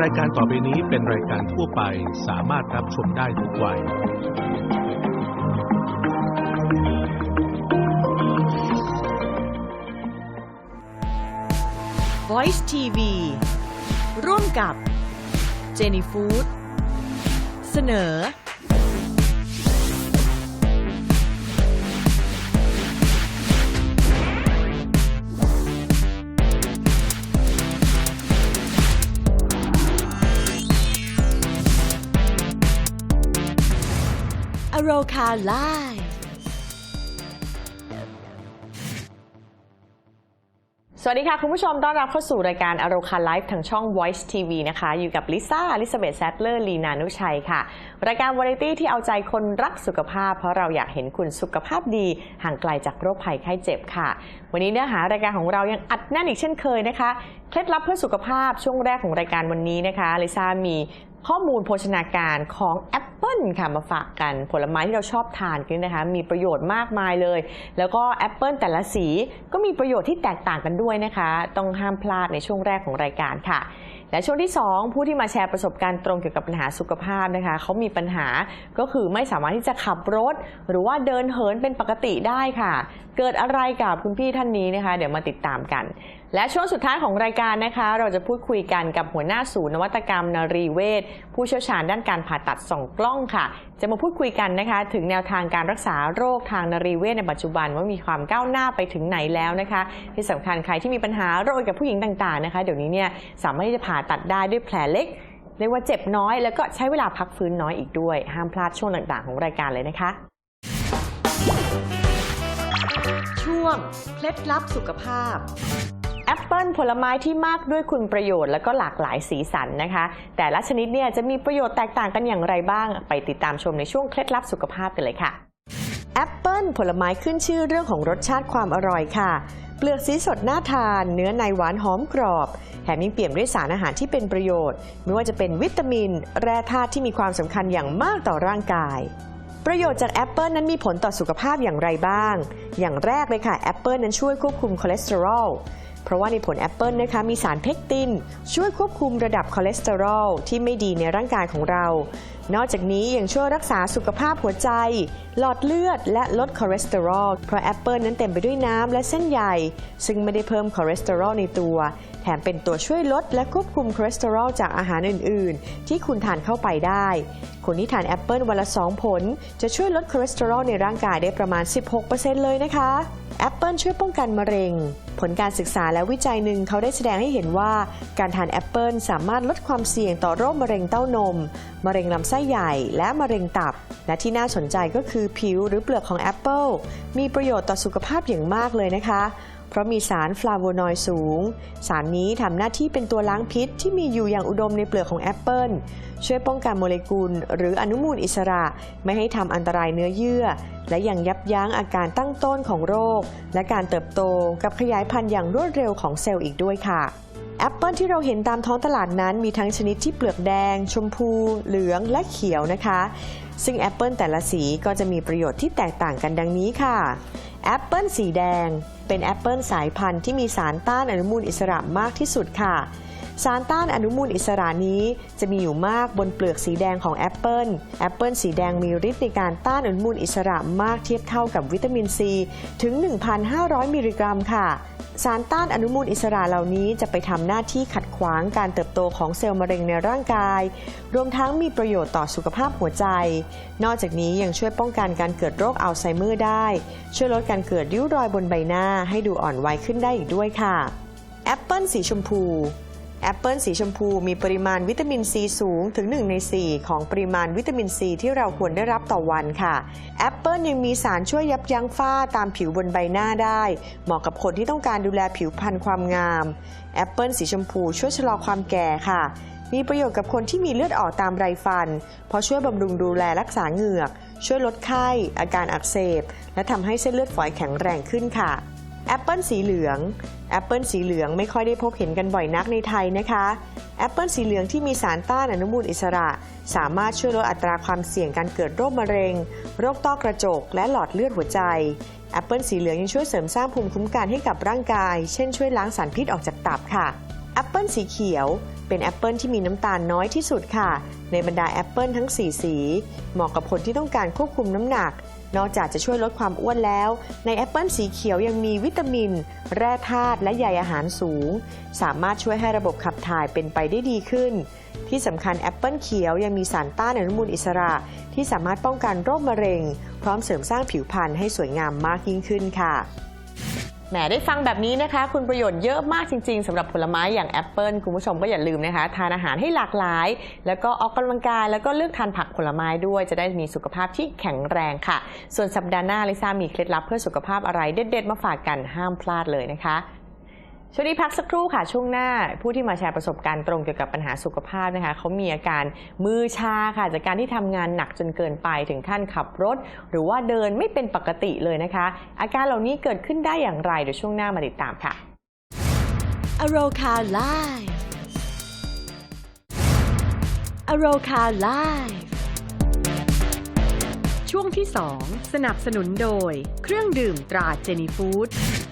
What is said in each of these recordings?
รายการต่อไปนี้เป็นรายการทั่วไปสามารถรับชมได้ทุกวัย Voice TV ร่วมกับ Jenny Food เสนอ โรคาไลฟ์สวัสดีค่ะ คุณผู้ชมต้อนรับเข้าสู่รายการอโรคาไลฟ์ทางช่อง Voice TV นะคะ อยู่กับลิซ่าลิซาเบธแซตเลอร์ ลีนานุชัยค่ะ รายการวาไรตี้ที่เอาใจคนรักสุขภาพ เพราะเราอยากเห็นคุณสุขภาพดี ห่างไกลจากโรคภัยไข้เจ็บค่ะ วันนี้เนื้อหารายการของเรายังอัดแน่นอีกเช่นเคยนะคะ เคล็ดลับเพื่อสุขภาพช่วงแรกของรายการวันนี้นะคะลิซ่ามี ข้อมูลโภชนาการของแอปเปิลค่ะมาฝากกันผลไม้ที่เราชอบทานกันนะคะ มีประโยชน์มากมายเลย แล้วก็แอปเปิลแต่ละสีก็มีประโยชน์ที่แตกต่างกันด้วยนะคะ ต้องห้ามพลาดในช่วงแรกของรายการค่ะ และช่วงที่ 2 ผู้ที่มาแชร์ประสบการณ์ตรงเกี่ยวกับปัญหาสุขภาพนะคะเขามีปัญหาก็คือไม่สามารถที่จะขับรถ หรือว่าเดินเหินเป็นปกติได้ค่ะ เกิดอะไรกับคุณพี่ท่านนี้นะคะ เดี๋ยวมาติดตามกัน และช่วงสุดท้ายของรายการนะคะ เราจะพูดคุยกันกับหัวหน้าศูนย์นวัตกรรมนรีเวชผู้เชี่ยวชาญด้านการผ่าตัดส่องกล้องค่ะ จะมาพูดคุยกันนะคะ ถึงแนวทางการรักษาโรคทางนรีเวชในปัจจุบันว่ามีความก้าวหน้าไปถึงไหนแล้วนะคะ ที่สำคัญใครที่มีปัญหาโรคกับผู้หญิงต่างๆนะคะเดี๋ยวนี้เนี่ยสามารถที่จะผ่าตัดได้ด้วยแผลเล็กเรียกว่าเจ็บน้อยแล้วก็ใช้เวลาพักฟื้นน้อยอีกด้วย ห้ามพลาดช่วงต่างๆ ของรายการเลยนะคะ ช่วงเคล็ดลับสุขภาพ แอปเปิลผลไม้ที่มากด้วยคุณประโยชน์และก็หลากหลายสีสันนะคะ แต่ละชนิดเนี่ยจะมีประโยชน์แตกต่างกันอย่างไรบ้าง ไปติดตามชมในช่วงเคล็ดลับสุขภาพกันเลยค่ะแอปเปิลผลไม้ขึ้นชื่อเรื่องของรสชาติความอร่อยค่ะ เปลือกสีสดน่าทาน เนื้อในหวานหอมกรอบ แถมยังเปี่ยมด้วยสารอาหารที่เป็นประโยชน์ ไม่ว่าจะเป็นวิตามิน แร่ธาตุที่มีความสำคัญอย่างมากต่อร่างกายประโยชน์จากแอปเปิลนั้นมีผลต่อสุขภาพอย่างไรบ้าง อย่างแรกเลยค่ะแอปเปิลนั้นช่วยควบคุมคอเลสเตอรอล ราะว่าในผลแอปเปิลนะคะมีสารเพกติน ช่วยควบคุมระดับคอเลสเตอรอลที่ไม่ดีในร่างกายของเรา นอกจากนี้ยังช่วยรักษาสุขภาพหัวใจ หลอดเลือด และลดคอเลสเตอรอลเพราะแอปเปิลนั้นเต็มไปด้วยน้ำและเส้นใยซึ่งไม่ได้เพิ่มคอเลสเตอรอลในตัว แถมเป็นตัวช่วยลดและควบคุมคอเลสเตอรอลจากอาหารอื่น ๆ ที่คุณทานเข้าไปได้ คนที่ทานแอปเปิลวันละ 2 ผล จะช่วยลดคอเลสเตอรอลในร่างกายได้ประมาณ 16%เลยนะคะแอปเปิลช่วยป้องกันมะเร็ง ผลการศึกษาและวิจัยหนึ่งเขาได้แสดงให้เห็นว่า การทานแอปเปิลสามารถลดความเสี่ยงต่อโรคมะเร็งเต้านม มะเร็งลำไส้ใหญ่และมะเร็งตับ และที่น่าสนใจก็คือผิวหรือเปลือกของแอปเปิลมีประโยชน์ต่อสุขภาพอย่างมากเลยนะคะ เพราะมีสารฟลาโวนอยด์สูง สารนี้ทำหน้าที่เป็นตัวล้างพิษที่มีอยู่อย่างอุดมในเปลือกของแอปเปิลช่วยป้องกันโมเลกุล หรืออนุมูลอิสระ ไม่ให้ทำอันตรายเนื้อเยื่อ และยังยับยั้งอาการตั้งต้นของโรค และการเติบโตกับขยายพันธุ์อย่างรวดเร็วของเซลล์อีกด้วยค่ะแอปเปิลที่เราเห็นตามท้องตลาดนั้นมีทั้งชนิดที่เปลือกแดง ชมพู เหลืองและเขียวนะคะ ซึ่งแอปเปิลแต่ละสีก็จะมีประโยชน์ที่แตกต่างกันดังนี้ค่ะแอปเปิลสีแดง เป็นแอปเปิลสายพันธุ์ที่มีสารต้านอนุมูลอิสระมากที่สุดค่ะ สารต้านอนุมูลอิสระนี้จะมีอยู่มากบนเปลือกสีแดงของแอปเปิลแอปเปิลสีแดงมีฤทธิ์ในการต้านอนุมูลอิสระมากเทียบเท่ากับวิตามินซีถึง 1,500 มิลลิกรัมค่ะ สารต้านอนุมูลอิสระเหล่านี้จะไปทำหน้าที่ขัดขวางการเติบโตของเซลล์มะเร็งในร่างกาย รวมทั้งมีประโยชน์ต่อสุขภาพหัวใจ นอกจากนี้ยังช่วยป้องกันการเกิดโรคอัลไซเมอร์ได้ ช่วยลดการเกิดริ้วรอยบนใบหน้าให้ดูอ่อนวัยขึ้นได้อีกด้วยค่ะแอปเปิลสีชมพู แอปเปิลสีชมพูมีปริมาณวิตามินซีสูงถึง 1 ใน 4 ของปริมาณวิตามินซีที่เราควรได้รับต่อวันค่ะ แอปเปิลยังมีสารช่วยยับยั้งฝ้าตามผิวบนใบหน้าได้ เหมาะกับคนที่ต้องการดูแลผิวพรรณความงาม แอปเปิลสีชมพูช่วยชะลอความแก่ค่ะ มีประโยชน์กับคนที่มีเลือดออกตามไรฟัน เพราะช่วยบำรุงดูแลรักษาเหงือก ช่วยลดไข้ อาการอักเสบ และทำให้เส้นเลือดฝอยแข็งแรงขึ้นค่ะ แอปเปิลสีเหลือง แอปเปิลสีเหลืองไม่ค่อยได้พบเห็นกันบ่อยนักในไทยนะคะ แอปเปิลสีเหลืองที่มีสารต้านอนุมูลอิสระ สามารถช่วยลดอัตราความเสี่ยงการเกิดโรคมะเร็ง โรคต้อกระจก และหลอดเลือดหัวใจ แอปเปิลสีเหลืองยังช่วยเสริมสร้างภูมิคุ้มกันให้กับร่างกาย เช่นช่วยล้างสารพิษออกจากตับค่ะ แอปเปิลสีเขียว เป็นแอปเปิลที่มีน้ำตาลน้อยที่สุดค่ะ ในบรรดาแอปเปิลทั้ง 4 สี เหมาะกับคนที่ต้องการควบคุมน้ำหนัก นอกจากจะช่วยลดความอ้วนแล้ว ในแอปเปิลสีเขียวยังมีวิตามิน แร่ธาตุและใยอาหารสูง สามารถช่วยให้ระบบขับถ่ายเป็นไปได้ดีขึ้น ที่สำคัญแอปเปิลเขียวยังมีสารต้านอนุมูลอิสระ ที่สามารถป้องกันโรคมะเร็ง พร้อมเสริมสร้างผิวพรรณให้สวยงามมากยิ่งขึ้นค่ะ แหมได้ฟังแบบนี้นะคะ คุณประโยชน์เยอะมากจริง ๆสำหรับผลไม้อย่างแอปเปิลคุณผู้ชมก็อย่าลืมนะคะ ทานอาหารให้หลากหลาย แล้วก็ออกกำลังกาย แล้วก็เลือกทานผักผลไม้ด้วยจะได้มีสุขภาพที่แข็งแรงค่ะ ส่วนสัปดาห์หน้าลิซ่ามีเคล็ดลับเพื่อสุขภาพอะไรเด็ดๆมาฝากกันห้ามพลาดเลยนะคะ ช่วงนี้พักสักครู่ค่ะช่วงหน้า ผู้ที่มาแชร์ประสบการณ์ตรงเกี่ยวกับปัญหาสุขภาพนะคะเขามีอาการมือชาค่ะ จากการที่ทำงานหนักจนเกินไปถึงขั้นขับรถ หรือว่าเดินไม่เป็นปกติเลยนะคะ อาการเหล่านี้เกิดขึ้นได้อย่างไรเดี๋ยวช่วงหน้ามาติดตามค่ะอโรคาไลฟ์อโรคาไลฟ์ ช่วงที่ 2 สนับสนุนโดย เครื่องดื่มตราเจนีฟู้ด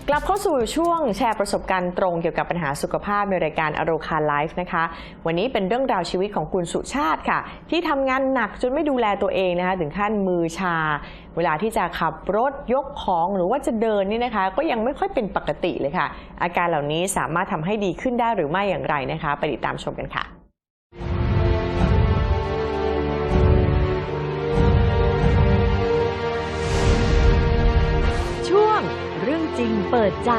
กลับเข้าสู่ช่วงแชร์ประสบการณ์ตรงเกี่ยวกับปัญหาสุขภาพในรายการอโรคาไลฟ์นะคะ วันนี้เป็นเรื่องราวชีวิตของคุณสุชาติค่ะ ที่ทำงานหนักจนไม่ดูแลตัวเองนะคะ ถึงขั้นมือชา เวลาที่จะขับรถยกของหรือว่าจะเดินนี่นะคะ ก็ยังไม่ค่อยเป็นปกติเลยค่ะ อาการเหล่านี้สามารถทำให้ดีขึ้นได้หรือไม่อย่างไรนะคะ ไปติดตามชมกันค่ะ จริงเปิดใจ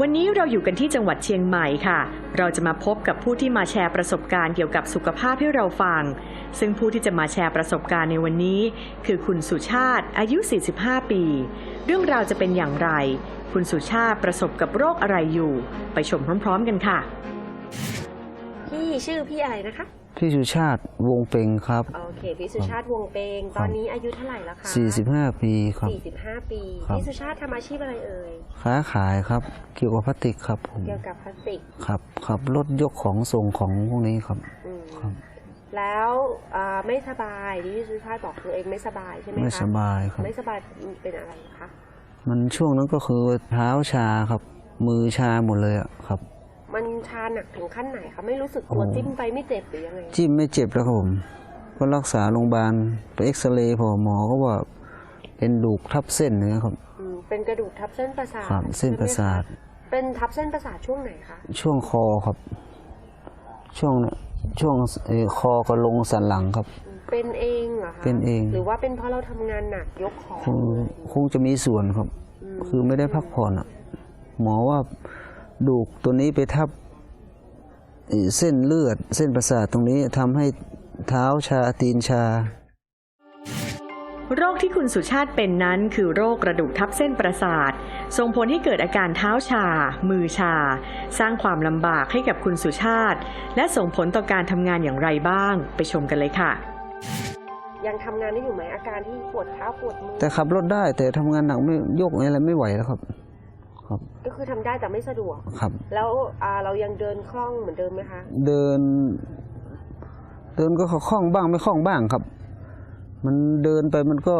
วันนี้เราอยู่กันที่จังหวัดเชียงใหม่ค่ะ เราจะมาพบกับผู้ที่มาแชร์ประสบการณ์เกี่ยวกับสุขภาพให้เราฟัง ซึ่งผู้ที่จะมาแชร์ประสบการณ์ในวันนี้ คือคุณสุชาติอายุ 45 ปี เรื่องราวจะเป็นอย่างไร คุณสุชาติประสบกับโรคอะไรอยู่ ไปชมพร้อม ๆ กันค่ะ พี่ชื่อพี่อะไรนะคะ พี่สุชาติวงเป็งครับ โอเคพี่สุชาติวงเปง ตอนนี้อายุเท่าไหร่แล้วคะ45 ปีครับ45ปีครับ พี่สุชาติทำอาชีพอะไรเอ่ยค้าขายครับ เกี่ยวกับพลาสติกครับผมเกี่ยวกับพลาสติกครับขับรถยกของส่งของพวกนี้ครับ อืมครับ แล้วอ่าไม่สบายที่พี่สุชาติบอกตัวเองไม่สบายใช่ไหมคะไม่สบายครับ ไม่สบายเป็นอะไรคะมันช่วงนั้นก็คือเท้าชาครับ มือชาหมดเลยอะครับ มันชาหนักถึงขั้นไหนคะไม่รู้สึกตัวโอ้จิ้มไปไม่เจ็บหรือยังไงจิ้มไม่เจ็บแล้วครับผมก็รักษาโรงพยาบาลไปเอ็กซเรย์พอหมอก็ว่าเป็นดูกทับเส้นเนื้อครับอืมเป็นกระดูกทับเส้นประสาทครับเส้นประสาทใช่ไหมคะเป็นทับเส้นประสาทช่วงไหนคะช่วงคอครับ ช่วงเนี่ยช่วงเอ่อคอกับลงสันหลังครับอืมเป็นเองเหรอคะเป็นเอง หรือว่าเป็นเพราะเราทำงานหนักยกของคงคงจะมีส่วนครับมคือไม่ได้พักผ่อนอะ หมอว่า ดูกตัวนี้ไปทับเอ่อเส้นเลือด เส้นประสาทตรงนี้ทำให้เท้าชาตีนชา โรคที่คุณสุชาติเป็นนั้นคือโรคกระดูกทับเส้นประสาท ส่งผลให้เกิดอาการเท้าชา มือชา สร้างความลำบากให้กับคุณสุชาติ และส่งผลต่อการทำงานอย่างไรบ้าง ไปชมกันเลยค่ะยังทำงานได้อยู่ไหมอาการที่ปวดเท้าปวดมือแต่ขับรถได้แต่ทำงานหนักไม่ยกอะไรไม่ไหวแล้วครับ ครับ ก็คือทำได้แต่ไม่สะดวก ครับ แล้วอ่าเรายังเดินคล่องเหมือนเดิมไหมคะ เดิน เดินก็คล่องบ้างไม่คล่องบ้างครับ มันเดินไปมันก็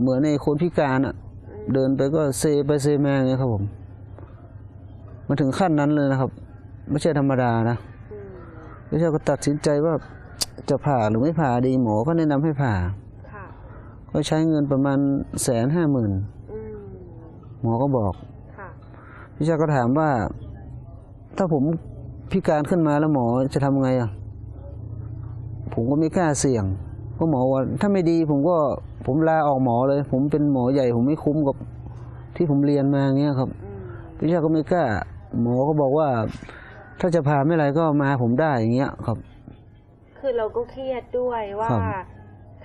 เหมือนในคนพิการอะเดินไปก็เซไปเซมาอย่างเงี้ยครับผมมาถึงขั้นนั้นเลยนะครับ ไม่ใช่ธรรมดานะอืมไม่ใช่ก็ตัดสินใจว่าจะผ่าหรือไม่ผ่าดีหมอก็แนะนำให้ผ่าค่ะก็ใช้เงินประมาณแสนห้าหมื่นอืมหมอก็บอกค่ะ พี่ชายก็ถามว่า ถ้าผมพิการขึ้นมาแล้วหมอจะทำไงอะผมก็ไม่กล้าเสี่ยงเพราะหมอว่าถ้าไม่ดีผมก็ผมลาออกหมอเลย ผมเป็นหมอใหญ่ ผมไม่คุ้มกับที่ผมเรียนมาเงี้ยครับอืมพี่ชายก็ไม่กล้า หมอก็บอกว่า ถ้าจะผ่าไม่ไรก็มาผมได้อย่างเงี้ยครับ คือเราก็เครียดด้วยว่าครับ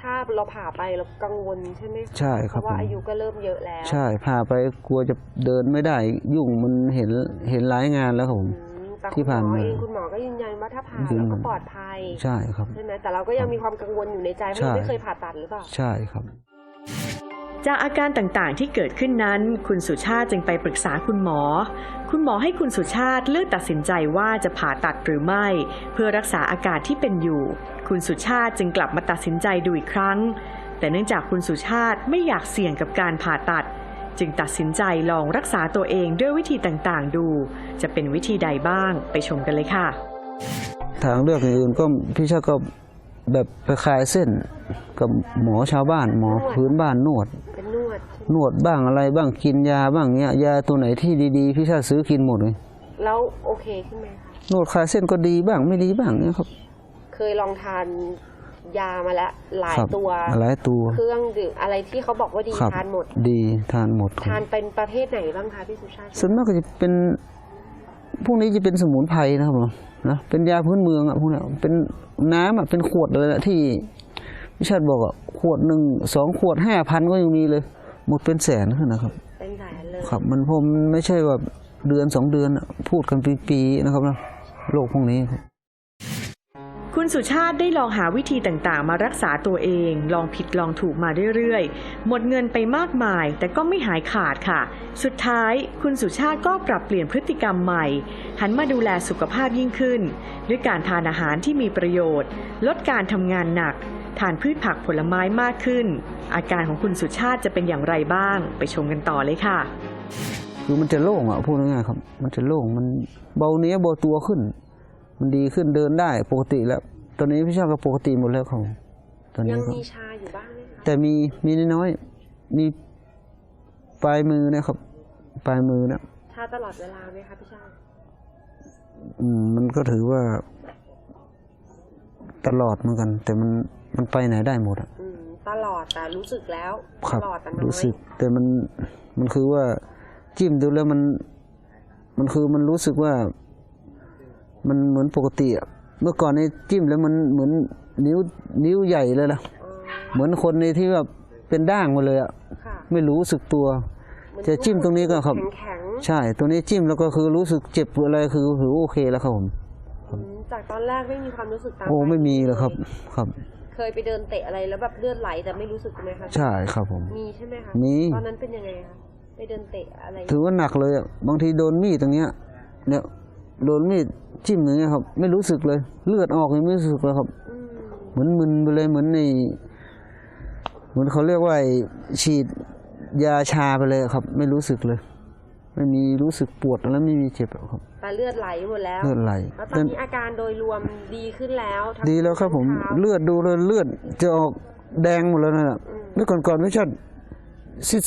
ถ้าเราผ่าไปเรากังวลใช่ไหมะใช่ครับเพราะว่าผม อายุก็เริ่มเยอะแล้วใช่ผ่าไปกลัวจะเดินไม่ได้ ยุ่งมันเห็นเห็นหลายงานแล้วครับผม อืมแต่ที่คุณหผ่านมอมาเองคุณหมอก็ยืนยันว่าถ้าผ่ายืนยัเรานก็ปลอดภัยใช่ครับ ใช่ไหมแต่เราก็ยังมีความกังวลอยู่ในใจเพราะใช่เราไม่เคยผ่าตัดหรือเปล่า ใช่ครับ จากอาการต่างๆที่เกิดขึ้นนั้น คุณสุชาติจึงไปปรึกษาคุณหมอ คุณหมอให้คุณสุชาติเลือกตัดสินใจว่าจะผ่าตัดหรือไม่ เพื่อรักษาอาการที่เป็นอยู่ คุณสุชาติจึงกลับมาตัดสินใจดูอีกครั้ง แต่เนื่องจากคุณสุชาติไม่อยากเสี่ยงกับการผ่าตัด จึงตัดสินใจลองรักษาตัวเองด้วยวิธีต่างๆ ดู จะเป็นวิธีใดบ้างไปชมกันเลยค่ะ ทางเลือกอื่นๆก็พี่ชาติก็แบบไปคลายเส้นกับหมอชาวบ้าน หมอพื้นบ้านนวดเป็นนวดใช่ไหมนวดบ้างอะไรบ้างกินยาบ้างเงี้ยยาตัวไหนที่ดีๆ พี่ชาติซื้อกินหมดเลยแล้วโอเคขึ้นไหมคะนวดคลายเส้นก็ดีบ้างไม่ดีบ้างเนี่ยครับ เคยลองทานยามาแล้วหลายครับตัวหลายตัว เครื่องดื่มอะไรที่เขาบอกว่าดีครับทานหมด ดีทานหมดคทารันบเป็นประเภทไหนบ้างคะพี่สุชาติส่วนมากก็จะเป็นพวกนี้จะเป็นสมุนไพรนะครับผมนะเป็นยาพื้นเมืองอะพวกเนี้ยเป็นน้ำอะเป็นขวดเลยแหละที่พี่ชาติบอกอะขวดหนึ่งสองขวดห้าพันก็ยังมีเลย หมดเป็นแสนขึ้นนะครับ เป็นแสนเลยครับ มันผมนไม่ใช่ว่าเดือนสองเดือนอะพูดกันปีๆนะครับนะโรคพวกนี้ครับ คุณสุชาติได้ลองหาวิธีต่างๆ มารักษาตัวเอง ลองผิดลองถูกมาเรื่อยๆ หมดเงินไปมากมาย แต่ก็ไม่หายขาดค่ะ สุดท้ายคุณสุชาติก็ปรับเปลี่ยนพฤติกรรมใหม่ หันมาดูแลสุขภาพยิ่งขึ้น ด้วยการทานอาหารที่มีประโยชน์ ลดการทำงานหนัก ทานพืชผักผลไม้มากขึ้น อาการของคุณสุชาติจะเป็นอย่างไรบ้าง ไปชมกันต่อเลยค่ะ คือมันจะโล่งอะพูดง่ายๆครับ มันจะโล่งมันเบาเนื้อเบาตัวขึ้น มันดีขึ้นเดินได้ปกติแล้ว ตอนนี้พี่ชาติก็ปกติหมดแล้วครับตอนยันี้งครับมีชาอยู่บ้างไหมคะแต่มีมีน้อยๆมีปลายมือนะครับ ปลายมือนะชาตลอดเวลาไหมคะพี่ชาติอืมมันก็ถือว่า ตลอดเหมือนกัน แต่มันมันไปไหนได้หมดอะอืมตลอดแต่รู้สึกแล้วครัตบลอดแต่น้อยรู้สึก แต่มันมันคือว่าจิ้มดูแล้วมัน มันคือมันรู้สึกว่า มันเหมือนปกติอะเมื่อก่อนในจิ้มแล้วมันเหมือนนิ้วนิ้วใหญ่เลยล่ะอ๋อเหมือนคนในที่แบบเป็นด่างหมาเลยอะค่ะไม่รู้สึกตัวเหมือนจะจิ้มตรงนี้ก็ครับ แข็งใช่ ตัวนี้จิ้มแล้วก็คือรู้สึกเจ็บอะไรคือถือโอเคแล้วครับผม ๆอืมจากตอนแรกไม่มีความรู้สึกตามโอ้ปไม่มีเลยครับ ครับ เคยไปเดินเตะอะไรแล้วแบบเลือดไหลแต่ไม่รู้สึกใช่ไหมคะใช่ครับผม มีใช่ไหมคะมี ตอนนั้นเป็นยังไงคะไปเดินเตะอะไรถือว่าหนักเลยอะบางทีโดนมีดตรงเนี้ย เนี่ย โดนมีดจิ้มอย่างเงี้ยครับ ไม่รู้สึกเลย เลือดออกยังไม่รู้สึกเลยครับอืมเหมือนมึนไปเลยเหมือนในเหมือนเขาเรียกว่าไอ้ฉีดยาชาไปเลยครับ ไม่รู้สึกเลย ไม่มีรู้สึกปวดแล้วไม่มีเจ็บหรอกครับแต่เลือดไหลหมดแล้วเลือดไหลแล้วตอนนี้อาการโดยรวมดีขึ้นแล้วทั้งดีแล้วครับ ผมทั้งเท้าเลือดดูเลยเลือดจะออกแดงหมดแล้วนะอืมเมื่อก่อนๆไม่ชัด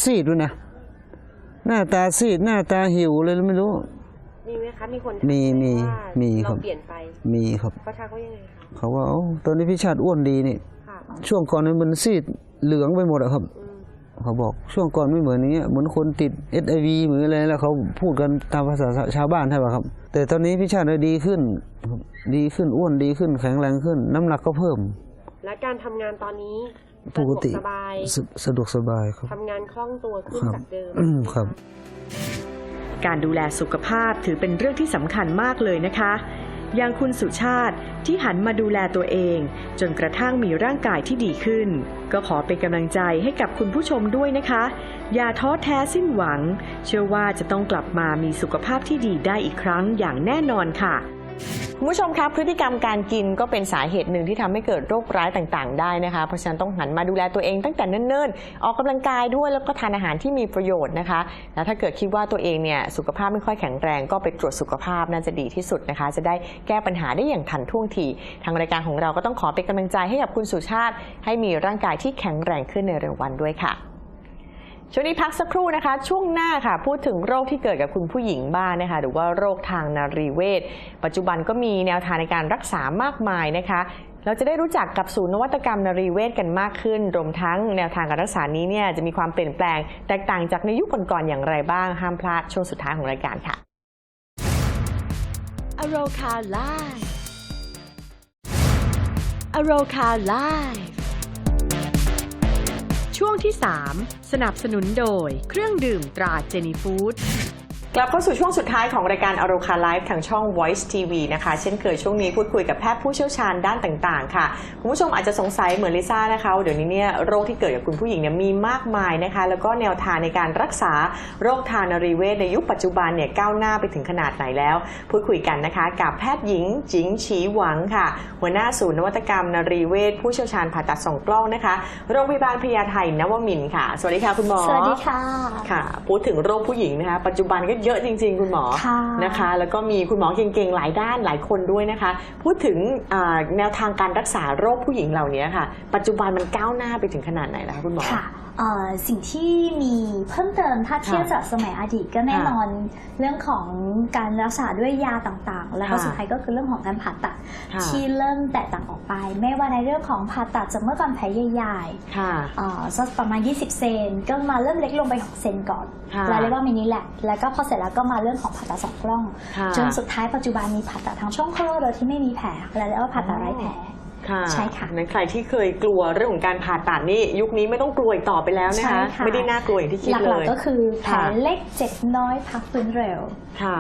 ซีดๆด้วยนะหน้าตาซีดหน้าตาหิวเลยไม่รู้ มีไหมคะมีคนมีทักไหมีว่ามีครับ เราเปลี่ยนไปมีครับ เขาทักว่ายังไงคะเขาว่าเอ้าตอนนี้พี่ชาติอ้วนดีนี่ ค่ะช่วงก่อนนี้มันซีดเหลืองไปหมดอะครับ อืมเขาบอกช่วงก่อนไม่เหมือนอย่างเงี้ยเหมือนคนติดเอชไอวีเหมือนอะไรแล้วเขาพูดกันตามภาษาชาวบ้านใช่ป่ะครับ แต่ตอนนี้พี่ชาติดีขึ้นครับดีขึ้นอ้วนดีขึ้นแข็งแรงขึ้น น้ำหนักก็เพิ่มและการทำงานตอนนี้ปกติสะดวสบายสสะดวกสบายครับ ทำงานคล่องตัวขึ้นครับจากเดิมอืมครับ การดูแลสุขภาพถือเป็นเรื่องที่สำคัญมากเลยนะคะ อย่างคุณสุชาติที่หันมาดูแลตัวเอง จนกระทั่งมีร่างกายที่ดีขึ้น ก็ขอเป็นกำลังใจให้กับคุณผู้ชมด้วยนะคะ อย่าท้อแท้สิ้นหวัง เชื่อว่าจะต้องกลับมามีสุขภาพที่ดีได้อีกครั้งอย่างแน่นอนค่ะ คุณผู้ชมครับพฤติกรรมการกินก็เป็นสาเหตุหนึ่งที่ทำให้เกิดโรคร้ายต่างๆ ได้นะคะ เพราะฉะนั้นต้องหันมาดูแลตัวเองตั้งแต่เนิ่นๆ ออกกำลังกายด้วยแล้วก็ทานอาหารที่มีประโยชน์นะคะ แล้วถ้าเกิดคิดว่าตัวเองเนี่ยสุขภาพไม่ค่อยแข็งแรงก็ไปตรวจสุขภาพน่าจะดีที่สุดนะคะ จะได้แก้ปัญหาได้อย่างทันท่วงที ทางรายการของเราก็ต้องขอเป็นกำลังใจให้กับคุณสุชาติ ให้มีร่างกายที่แข็งแรงขึ้นในเร็ววันด้วยค่ะ ช่วงนี้พักสักครู่นะคะ ช่วงหน้าค่ะ พูดถึงโรคที่เกิดกับคุณผู้หญิงบ้างนะคะ หรือว่าโรคทางนารีเวชปัจจุบันก็มีแนวทางในการรักษามากมายนะคะ เราจะได้รู้จักกับศูนย์นวัตกรรมนารีเวชกันมากขึ้น รวมทั้งแนวทางการรักษานี้เนี่ยจะมีความเปลี่ยนแปลง แตกต่างจากในยุคก่อนๆอย่างไรบ้างห้ามพลาดช่วงสุดท้ายของรายการค่ะอโรคาไลฟ์อโรคาไลฟ์ ช่วงที่ 3 สนับสนุนโดยเครื่องดื่มตราเจนีฟู้ด กลับเข้าสู่ช่วงสุดท้ายของรายการอโรคาไลฟ์ทางช่อง Voice TV นะคะ เช่นเคยช่วงนี้พูดคุยกับแพทย์ผู้เชี่ยวชาญด้านต่างๆ ค่ะ คุณผู้ชมอาจจะสงสัยเหมือนลิซ่านะคะว่าเดี๋ยวนี้เนี่ยโรคที่เกิดกับคุณผู้หญิงเนี่ยมีมากมายนะคะ แล้วก็แนวทางในการรักษาโรคทางนรีเวชในยุคปัจจุบันเนี่ยก้าวหน้าไปถึงขนาดไหนแล้ว พูดคุยกันนะคะกับแพทย์หญิงจิงฉีหวังค่ะ หัวหน้าศูนย์นวัตกรรมนรีเวชผู้เชี่ยวชาญผ่าตัดสองกล้องนะคะโรงพยาบาลพญาไทนวมินทร์ค่ะ สวัสดีค่ะคุณหมอสวัสดีค่ะค่ะ พูดถึงโรคผู้หญิงนะคะปัจจุบันก็เยอะจริง ๆ คุณหมอค่ะนะคะ แล้วก็มีคุณหมอเก่งๆหลายด้านหลายคนด้วยนะคะ พูดถึงอ่าแนวทางการรักษาโรคผู้หญิงเหล่านี้ค่ะ ปัจจุบันมันก้าวหน้าไปถึงขนาดไหนแล้วคะคุณหมอค่ะเอ่อ สิ่งที่มีเพิ่มเติมถ้าเทียบจากสมัยอดีตก็แน่นอนเรื่องของการรักษาด้วยยาต่างๆ แล้วก็ค่ะสุดท้ายก็คือเรื่องของการผ่าตัดค่ะที่เริ่มแตกต่างออกไป ไม่ว่าในเรื่องของผ่าตัดจากเมื่อก่อนแผลใหญ่ค่ะๆเอ่อสักประมาณ 20 เซนก็มาเริ่มเล็กลงไป6เซนก่อนค่ะแล้วเรียกว่ามินิแลกแล้วก็พอเสร็จแล้วก็มาเรื่องของผ่าตัดสองกล้องค่ะจนสุดท้ายปัจจุบันมีผ่าตัดทางช่องคลอดโดยที่ไม่มีแผลและเรียกว่าผ่าตัดไร้แผล ค่ะใช่ค่ะนั้นใครที่เคยกลัวเรื่องของการผ่าตัดนี่ยุคนี้ไม่ต้องกลัวอีกต่อไปแล้วนะใช่คะค่ะไม่ได้น่ากลัวอย่างที่คิดหเลลักยๆก็คือแผลค่ะเล็กเจ็บน้อยพักฟื้นเร็วค่ะ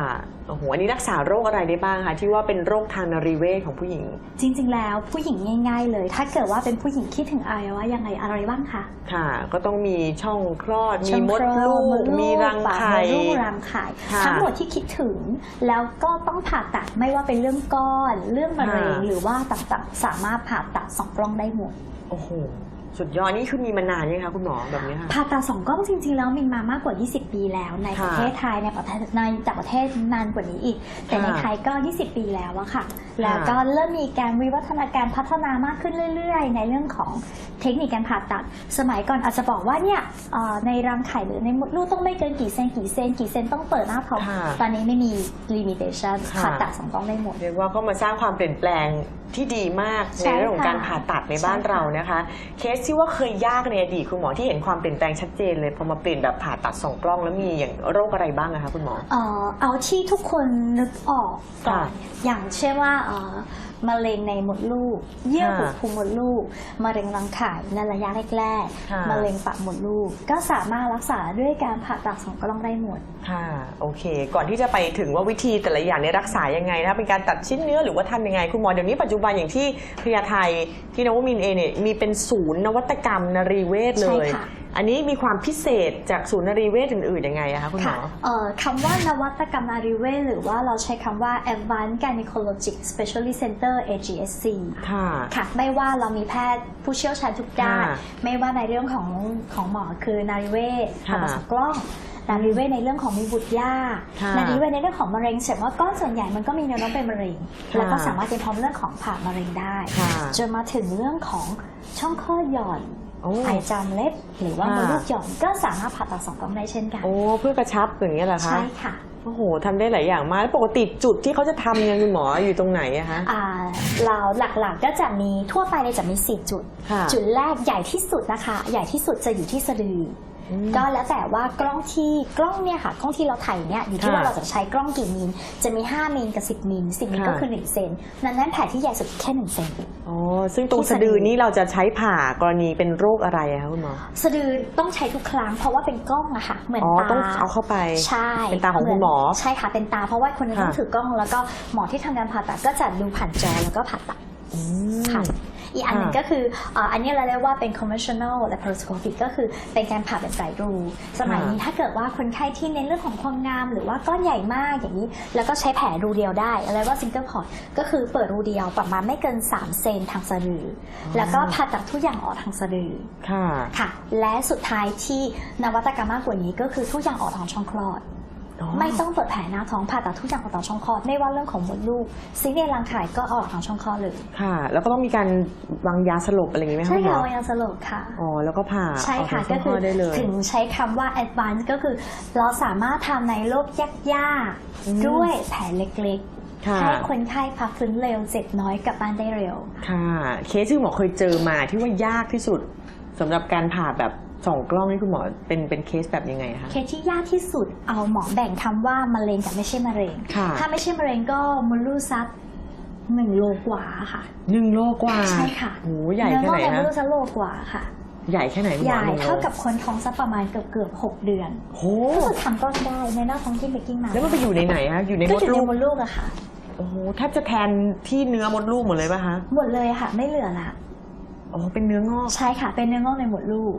โอ้โหอันนี้รักษาโรคอะไรได้บ้างคะที่ว่าเป็นโรคทางนรีเวชของผู้หญิง จริง ๆ แล้วผู้หญิงง่าย ๆ เลย ถ้าเกิดว่าเป็นผู้หญิงคิดถึงอวัยวะยังไงอะไรบ้างคะค่ะ ก็ต้องมีช่องคลอด มีช่องมดคลอลูมกมีรังปากไข่มดลูกรังไข่ค่ะทั้งหมดที่คิดถึง แล้วก็ต้องผ่าตัดไม่ว่าเป็นเรื่องก้อน เรื่องมะเร็งค่ะหรือว่าต่างๆสามารถถ้าผ่าตัดสองกล้องได้หมด โอ้โห สุดยอดนี่คือมีมานานยังคะคุณหมอแบบนี้ค่ะ ผ่าตัดสองกล้องจริงๆ แล้วมีมามากกว่า 20 ปีแล้ว ในค่ะประเทศไทยในประเทศในต่างประเทศนานกว่านี้อีก แต่ในค่ะไทยก็ 20 ปีแล้วอะค่ะ แล้วก็เริ่มมีการวิวัฒนาการพัฒนามากขึ้นเรื่อยๆ ในเรื่องของเทคนิคการผ่าตัด สมัยก่อนอาจจะบอกว่าเนี่ยเอ่อในรังไข่หรือในมดลูกต้องไม่เกินกี่เซนกี่เซนกี่เซนต้องเปิดหน้าท้องค่ะตอนนี้ไม่มี limitation ค่ะ ผ่าตัดสองกล้องได้หมด เรียกว่าก็มาสร้างความเปลี่ยนแปลงที่ดีมากใช่ในเรื่องของค่ะการผ่าตัดในบ้านใช่ค่ะ เรานะคะ เคสที่ว่าเคยยากในอดีตคุณหมอที่เห็นความเปลี่ยนแปลงชัดเจนเลยพอมาเปลี่ยนแบบผ่าตัดสองกล้องแล้วมีอย่างโรคอะไรบ้างนะคะคุณหมอ เอ่อเอาที่ทุกคนนึกออกก่อนค่ะอย่างเช่นว่าเอ่อ มะเร็งในมดลูก เยื่อบุค่ะพุงมดลูกมะเร็งรังไข่ในระยะแรกค่ะๆมะเร็งปากมดลูก ก็สามารถรักษาด้วยการผ่าตัดสองกล้องได้หมดค่ะโอเค ก่อนที่จะไปถึงว่าวิธีแต่ละอย่างเนี่ยรักษายังไงนะคะเป็นการตัดชิ้นเนื้อหรือว่าทำยังไงคุณหมอเดี๋ยวนี้ปัจจุบันอย่างที่พญาไทที่นวมินทร์เองเนี่ยมีเป็นศูนย์นวัตกรรมนรีเวชเลยใช่ค่ะ อันนี้มีความพิเศษจากศูนย์นรีเวชอื่นๆยังไงอะคะคุณหมค่ะอเอ่อคำว่านวัตกรรมนารีเวชหรือว่าเราใช้คำว่า Advanced Gynecologic Specialty Center AGSC ค่ะ ค่ะ ไม่ว่าเรามีแพทย์ผู้เชี่ยวชาญทุกด้าน ค่ะไม่ว่าในเรื่องของของหมอคือนาริเวชค่ะผ่าตัดสองกล้อง นาริเวชในเรื่องของมีบุตรยากค่ะ นาริเวชในเรื่องของมะเร็งเสร็จว่าก้อนส่วนใหญ่มันก็มีแนวโน้มเป็นมะเร็งค่ะแล้วก็สามารถเป็นพร้อมเรื่องของผ่ามะเร็งได้ ค่ะ จนมาถึงเรื่องของช่องคลอดหย่อนโอ้ ไอจามเล็บ หรือว่าค่ะมดลูกหย่อนก็สามารถผ่าตัดสองกล้องได้เช่นกัน โอ้เพื่อกระชับอย่างเงี้ยเหรอคะใช่ค่ะโอ้โหทำได้หลายอย่างมากแล้วปกติจุดที่เขาจะทำเนี่ยคุณหมออยู่ตรงไหนอะคะอ่าเราหลักๆก็จะมีทั่วไปเลยจะมีสี่จุดค่ะจุดแรกใหญ่ที่สุดนะคะ ใหญ่ที่สุดจะอยู่ที่สะดืออม ก็แล้วแต่ว่ากล้องที่กล้องเนี่ยค่ะกล้องที่เราถ่ายเนี่ยอยู่ที่ค่ะว่าเราจะใช้กล้องกี่มิลจะมี 5มิลกับ 10มิล10มิลค่ะก็คือ1เซนนั้นนั้นแผลที่ใหญ่สุดแค่1เซนอ๋อซึ่งตรงสะดือนี่เราจะใช้ผ่ากรณีเป็นโรคอะไรอะคะคุณหมอสะดือต้องใช้ทุกครั้งเพราะว่าเป็นกล้องอะค่ะเหมือนอ๋อตาต้องเอาเข้าไปใช่เป็นตาของคุณหมอใช่ค่ะเป็นตาเพราะว่าคนนึงค่ะต้องถือกล้องแล้วก็หมอที่ทำการผ่าตัดก็จะดูผ่านจอแล้วก็ผ่าตัดอืมค่ะ อีกอันหนึ่งค่ะก็คืออ่าอันนี้เราเรียกว่าเป็น conventional laparoscopic ก็คือเป็นการผ่าแบบไตรรู สมัยนี้ถ้าเกิดว่าคนไข้ที่เน้นเรื่องของความงาม หรือว่าก้อนใหญ่มากอย่างนี้ แล้วก็ใช้แผลรูเดียวได้อะไรว่า single port ก็คือเปิดรูเดียวประมาณไม่เกิน 3 เซนทางสะดืออแล้วก็ผ่าตัดทุกอย่างออกทางสะดือค่ะค่ะ และสุดท้ายที่นวัตกรรมมากกว่านี้ก็คือทุกอย่างออกทางช่องคลอด ไม่ต้องเปิดแผลหน้าท้องผ่าตัดทุกอย่างออกทางช่องคลอดไม่ว่าเรื่องของมดลูกซิงเนรังไข่ก็ออกทางช่องคลอดเลยค่ะ แล้วก็ต้องมีการวางยาสลบอะไรอย่างนี้ไหมคะใช่คุณหมค่ะอวางยาสลบค่ะอ๋อแล้วก็ผ่าใช่ค่ะออกก็ทางคืช่อองคลอดได้เลยถึงใช้คำว่า advanced ก็คือเราสามารถทำในโรคยากอืมๆด้วยแผลเล็กค่ะๆให้คนไข้พักฟื้นเร็วเจ็บน้อยกลับบ้านได้เร็ว ค่ะ เคสที่หมอเคยเจอมาที่ว่ายากที่สุดสำหรับการผ่าแบบ สองกล้องนี่คุณหมอเป็นเป็นเคสแบบยังไงคะ เคสที่ยากที่สุดเอาหมอแบ่งคำว่ามะเร็งกับไม่ใช่มะเร็ง ค่ะ ถ้าไม่ใช่มะเร็งก็มดลูกซักหนึ่งโลกว่าค่ะหนึ่งโลกว่าใช่ค่ะโหใหญ่เนื้อแค่งอกไหนในมดนะลูกซักโลกว่าค่ะ ใหญ่แค่ไหนคุณใหมอญ่นึ่งโลเท่ากับคนท้องสักประมาณเกือบเกือบหกเดือนโหก็คือทำก้อนได้ในหน้าท้องที่เบกกิ้งมาแล้วมันไปอยู่ในไหนคะอยู่ในก็มดอยู่ในลูกมดลูกอะค่ะโอ้โหแทบจะแทนที่เนื้อมดลูกหมดเลยป่ะคะหมดเลยค่ะ ไม่เหลือละโอ้เป็นเนื้องอกใช่ค่ะ เป็นเนื้องอกในหมดลูก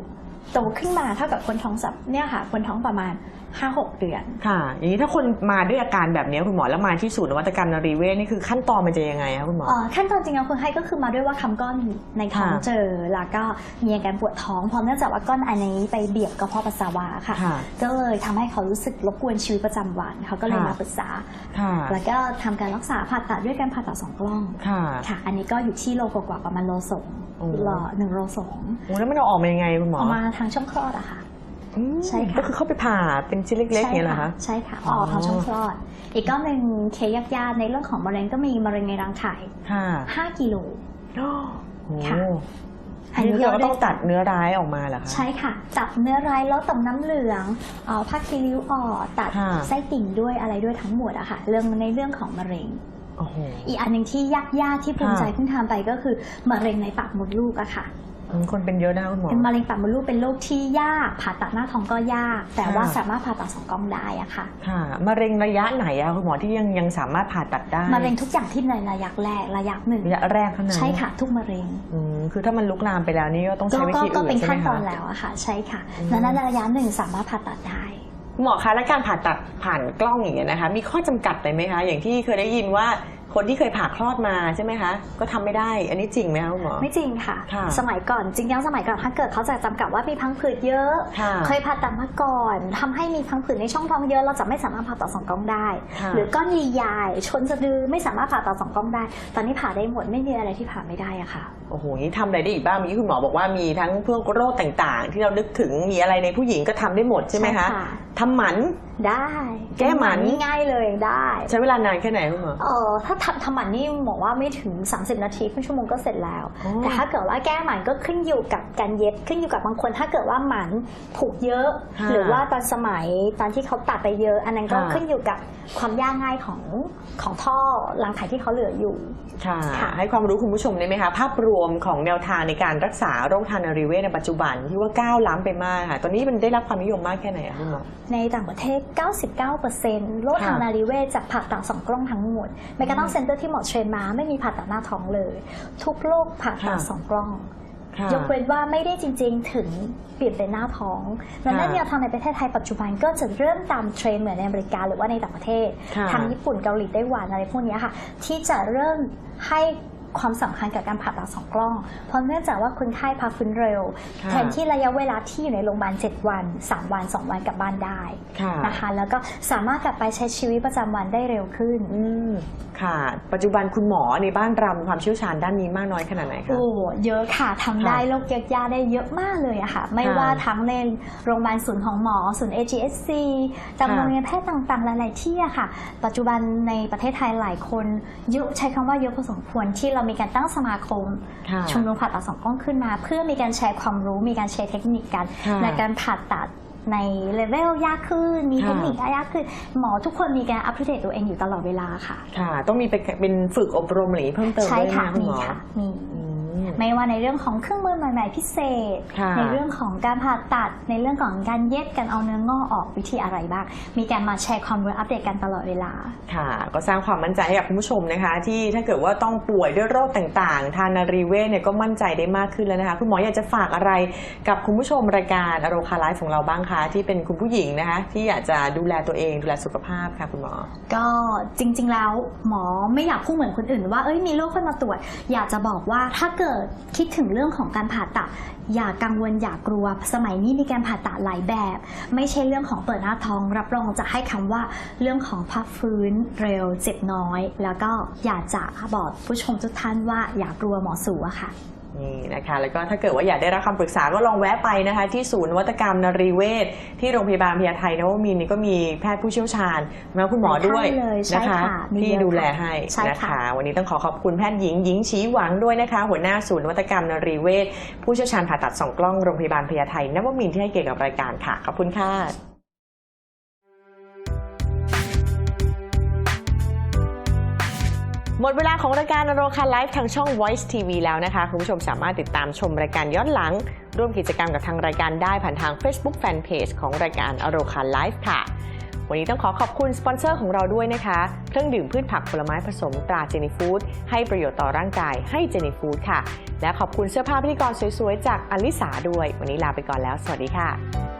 โตขึ้นมาเท่ากับคนท้องสับเนี่ยค่ะ คนท้องประมาณห้าหกเดือน ค่ะ อย่างนี้ถ้าคนมาด้วยอาการแบบนี้คุณหมอแล้วมาที่ศูนย์นวัตกรรมนรีเวชนี่คือขั้นตอนมันจะยังไงคะคุณหมอ เอ่อขั้นตอนจริงแล้วคนไข้ก็คือมาด้วยว่าคำก้อนในท้องค่ะ เจอ แล้วก็มีอาการปวดท้องเพราะเนื่องจากว่าก้อนอันนี้ไปเบียดกระเพาะปัสสาวะค่ะ ค่ะ ก็เลยทำให้เขารู้สึกรบกวนชีวิตประจำวันเขาก็เลยค่ะ มาปรึกษา ค่ะ แล้วก็ทำการรักษาผ่าตัดด้วยการผ่าตัดสองกล้องค่ะ ค่ะ อันนี้ก็อยู่ที่โลกว่าๆประมาณโลสองโอ้รอหนึ่งโลสองโอ้แล้วมันเอาออกมายังไงคุณหมอ ออกมาทางช่องคลอดอะค่ะ อืมใช่ค่ะ ก็คือเข้าไปผ่าเป็นชิ้นเล็กๆอย่างนี้ยเหรอคะ ใช่ค่ะอ๋อออกทางช่องคลอด อีกก้อนหนึ่งเคสยากๆในเรื่องของมะเร็งก็มีมะเร็งในรังไข่ค่ะ5กิโล โอ้ค่ะ อันนี้เราก็ต้องตัดเนื้อร้ายออกมาเหรอคะ ใช่ค่ะตัดเนื้อร้ายแล้วต่อมน้ำเหลืองเอาผ้าคีริ้วออกตัดค่ะ ไส้ติ่งด้วยอะไรด้วยทั้งหมดอะค่ะ เรื่องในเรื่องของมะเร็ง โอ้โห อีกอันหนึ่งที่ยากๆที่ภูมิใจค่ะ เพิ่งทำไปก็คือมะเร็งในปากมดลูกอะค่ะอืม คนเป็นเยอะนะคุณหมอ เป็นมะเร็งปากมดลูกเป็นโรคที่ยากผ่าตัดหน้าท้องก็ยาก แต่ว่าค่ะ สามารถผ่าตัดสองกล้องได้อะค่ะ ค่ะมะเร็งระยะไหนอะคุณหมอที่ยังยังสามารถผ่าตัดได้มะเร็งทุกอย่างที่ในระยะแรกระยะหนึ่งระยะแรกเท่านั้นใช่ค่ะ ทุกมะเร็งอืมคือถ้ามันลุกลามไปแล้วนี่ก็ต้องก็ใช้วิก็ธีก็อื่นเป็นใช่ไหมขั้นตอนคะแล้วอะค่ะ ใช่ค่ะอืม ดังนั้นระยะหนึ่งสามารถผ่าตัดได้ คุณหมอคะและการผ่าตัดผ่านกล้องอย่างเงี้ยนะคะ มีข้อจำกัดอะไรไหมคะ อย่างที่เคยได้ยินว่า คนที่เคยผ่าคลอดมาใช่ไหมคะ ก็ทำไม่ได้ อันนี้จริงไหมคะคุณหมอ ไม่จริงค่ะค่ะสมัยก่อนจริงๆสมัยก่อนถ้าเกิดเขาจะจำกัดว่ามีพังผืดเยอะค่ะเคยผ่าตัดมาก่อนทำให้มีพังผืดในช่องท้องเยอะ เราจะไม่สามารถผ่าตัดสองกล้องได้ค่ะหรือก้อนใหญ่ๆชนสะดือไม่สามารถผ่าตัดสองกล้องได้ ตอนนี้ผ่าได้หมดไม่มีอะไรที่ผ่าไม่ได้อะค่ะโอ้โหนี่ทำอะไรได้อีกบ้างเมื่อกี้คุณหมอบอกว่ามีทั้งพวกโรคต่างๆ ที่เรานึกถึงมีอะไรในผู้หญิงก็ทำได้หมดใช่ไหมคะใช่ค่ะทำหมันได้แก้หมันนี่ง่ายเลยได้ใช้เวลานานแค่ไหนคุณหมอ เออถ้าทำทำหมันนี่บอกว่าไม่ถึง 30 นาทีครึ่งชั่วโมงก็เสร็จแล้ว อ๋อแต่ถ้าเกิดว่าแก้หมันก็ขึ้นอยู่กับการเย็บขึ้นอยู่กับบางคน ถ้าเกิดว่าหมันผูกเยอะ ค่ะหรือว่าตอนสมัยตอนที่เขาตัดไปเยอะ อันนั้นก็ค่ะ ขึ้นอยู่กับความยากง่ายของของท่อรังไข่ที่เขาเหลืออยู่ ค่ะ ค่ะ ให้ความรู้คุณผู้ชมได้ไหมคะ ภาพรวมของแนวทางในการรักษาโรคทางนารีเวชในปัจจุบันที่ว่าก้าวล้ำไปมากค่ะ ตอนนี้มันได้รับความนิยมมากแค่ไหนอะคุณหมอ ในต่างประเทศ99%โรคทางค่ะนารีเวชจากผ่าตัดสองกล้องทั้งหมดแม้กระทั่งเซ็นเตอร์ที่หมอเทรนมาไม่มีผ่าตัดหน้าท้องเลย ทุกโรคผ่าตัดค่ะสองกล้องค่ะยกเว้นว่าไม่ได้จริงๆถึงเปลี่ยนเป็นหน้าท้องดังนั้นแนวทางในประเทศไทยปัจจุบันก็จะเริ่มตามเทรนด์เหมือนในอเมริกาหรือว่าในต่างประเทศค่ะทางญี่ปุ่นเกาหลีไต้หวันอะไรพวกเนี้ยค่ะ ที่จะเริ่มให้ ความสำคัญกับการผ่าตัดสองกล้อง เพราะเนื่องจากว่าคนไข้พาฟื้นเร็วค่ะแทนที่ระยะเวลาที่อยู่ในโรงพยาบาล 7 วัน 3 วัน 2 วันกลับบ้านได้ค่ะนะคะ แล้วก็สามารถกลับไปใช้ชีวิตประจำวันได้เร็วขึ้นอืมค่ะ ปัจจุบันคุณหมอในบ้านเรามีความเชี่ยวชาญด้านนี้มากน้อยขนาดไหนคะโอ้เยอะค่ะทำได้ค่ะโรคเยอะยาได้เยอะมากเลยอะค่ะ ไม่ค่ะว่าทั้งในโรงพยาบาลศูนย์ของหมอศูนย์ AGSC ตามค่ะโรงเรียนแพทย์ต่างๆหลาย ๆ ที่อะค่ะ ปัจจุบันในประเทศไทยหลายคนเยอะใช้คำว่าเยอะพอสมควรที่เรามีการตั้งสมาคมค่ะชุมนุมผ่าตัดสองกล้องขึ้นมา เพื่อมีการแชร์ความรู้ มีการแชร์เทคนิคกันค่ะในการผ่าตัดในเลเวลยากขึ้น มีค่ะเทคนิคยากขึ้น หมอทุกคนมีการอัปเดตตัวเองอยู่ตลอดเวลาค่ะ ค่ะ ต้องมีเป็นเป็นฝึกอบรมอะไรอย่างนี้เพิ่มเติมใช่ด้วยค่ะนะคุณมีหมอค่ะมีอืม ไม่ว่าในเรื่องของเครื่องมือใหม่ ๆ พิเศษค่ะในเรื่องของการผ่าตัด ในเรื่องของการเย็บการเอาเนื้องอกออกวิธีอะไรบ้าง มีการมาแชร์ความรู้อัปเดตกันตลอดเวลา ค่ะ ก็สร้างความมั่นใจให้กับคุณผู้ชมนะคะ ที่ถ้าเกิดว่าต้องป่วยด้วยโรคต่างๆ ทานนารีเวชเนี่ยก็มั่นใจได้มากขึ้นแล้วนะคะคุณหมออยากจะฝากอะไรกับคุณผู้ชมรายการอโรคาไลฟ์ของเราบ้างคะที่เป็นคุณผู้หญิงนะคะที่อยากจะดูแลตัวเองดูแลสุขภาพค่ะคุณหมอ ก็จริง ๆ แล้วหมอไม่อยากพูดเหมือนคนอื่นว่าเอ้ยมีโรคค่อยมาตรวจ อยากจะบอกว่าถ้าเกิดคิดถึงเรื่องของการผ่าตัด อย่ากังวลอย่ากลัว สมัยนี้มีการผ่าตัดหลายแบบ ไม่ใช่เรื่องของเปิดหน้าท้อง รับรองจะให้คำว่าเรื่องของพักฟื้นเร็วเจ็บน้อย แล้วก็อยากจะบอกผู้ชมทุกท่านว่าอย่ากลัวหมอสูอะค่ะ นี่นะคะแล้วก็ถ้าเกิดว่าอยากได้รับคำปรึกษาก็ลองแวะไปนะคะที่ศูนย์นวัตกรรมนรีเวชที่โรงพยาบาลพญาไทนวมินทร์นี่ก็มีแพทย์ผู้เชี่ยวชาญมาคุณหมอด้วยใช่เลยใช่นะคะค่ะมีที่เยอะดูแลค่ะให้ใช่นะค่ะ คะ วันนี้ต้องขอขอบคุณแพทย์หญิงหญิงชี้หวังด้วยนะคะ หัวหน้าศูนย์นวัตกรรมนรีเวชผู้เชี่ยวชาญผ่าตัดสองกล้องโรงพยาบาลพญาไทนวมินทร์ที่ให้เกียรติกับรายการค่ะขอบคุณค่ะ หมดเวลาของรายการอโรคาไลฟ์ทางช่อง Voice TV แล้วนะคะ คุณผู้ชมสามารถติดตามชมรายการย้อนหลัง ร่วมกิจกรรมกับทางรายการได้ผ่านทาง Facebook Fanpage ของรายการอโรคาไลฟ์ค่ะ วันนี้ต้องขอขอบคุณสปอนเซอร์ของเราด้วยนะคะ เครื่องดื่มพืชผักผลไม้ผสมตราเจนีฟู้ดให้ประโยชน์ต่อร่างกายให้เจนีฟู้ดค่ะ และขอบคุณเสื้อผ้าพิธีกรสวยๆ จากอลิสาด้วย วันนี้ลาไปก่อนแล้ว สวัสดีค่ะ